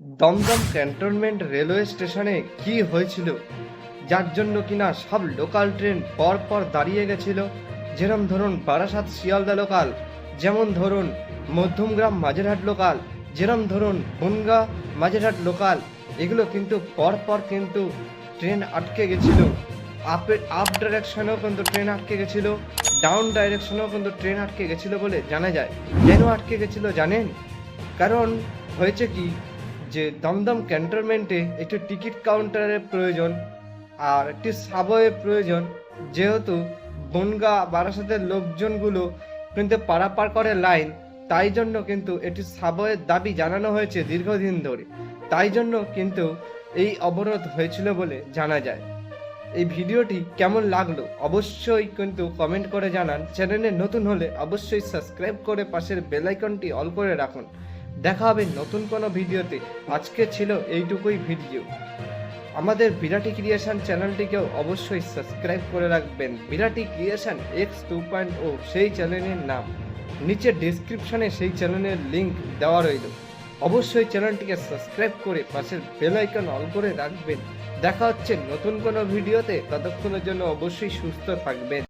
Dumdum cantonment railway স্টেশনে কি হয়েছিল, যার জন্য কিনা সব লোকাল ট্রেন পর পর দাঁড়িয়ে গেছিল? যেরম ধরুন বারাসাত শিয়ালদা লোকাল, যেমন ধরুন মধ্যমগ্রাম মাঝেরহাট লোকাল, যেরম ধরুন বনগা মাঝেরহাট লোকাল, এগুলো কিন্তু পর পর কিন্তু ট্রেন আটকে গেছিল। আপের আপ ডাইরেকশনেও কিন্তু ট্রেন আটকে গেছিল, ডাউন ডাইরেকশনেও কিন্তু ট্রেন আটকে গেছিল বলে জানা যায়। কেন আটকে গেছিল জানেন? কারণ হয়েছে কি যে দমদম ক্যান্টনমেন্টে একটি টিকিট কাউন্টারের প্রয়োজন আর একটি সাবওয়ে প্রয়োজন, যেহেতু বনগা বারাসাতের লোকজনগুলো কিন্তু পারাপার করে লাইন, তাই জন্য কিন্তু এটি সাবওয়ের দাবি জানানো হয়েছে দীর্ঘদিন ধরে। তাই জন্য কিন্তু এই অবরোধ হয়েছিল বলে জানা যায়। এই ভিডিওটি কেমন লাগল অবশ্যই কিন্তু কমেন্ট করে জানান। চ্যানেলে নতুন হলে অবশ্যই সাবস্ক্রাইব করে পাশের বেলাইকনটি অল করে রাখুন। দেখা হবে নতুন কোনো ভিডিওতে। আজকে ছিল এইটুকুই ভিডিও। আমাদের বিরাটি ক্রিয়েশন চ্যানেলটিকেও অবশ্যই সাবস্ক্রাইব করে রাখবেন। Birati creation X two point ও সেই চ্যানেলের নাম। নিচে ডিসক্রিপশনে সেই চ্যানেলের লিংক দেওয়া রইল। অবশ্যই চ্যানেলটিকে সাবস্ক্রাইব করে পাশের বেল আইকন অল করে রাখবেন। দেখা হচ্ছে নতুন কোনো ভিডিওতে। ততক্ষণের জন্য অবশ্যই সুস্থ থাকবেন।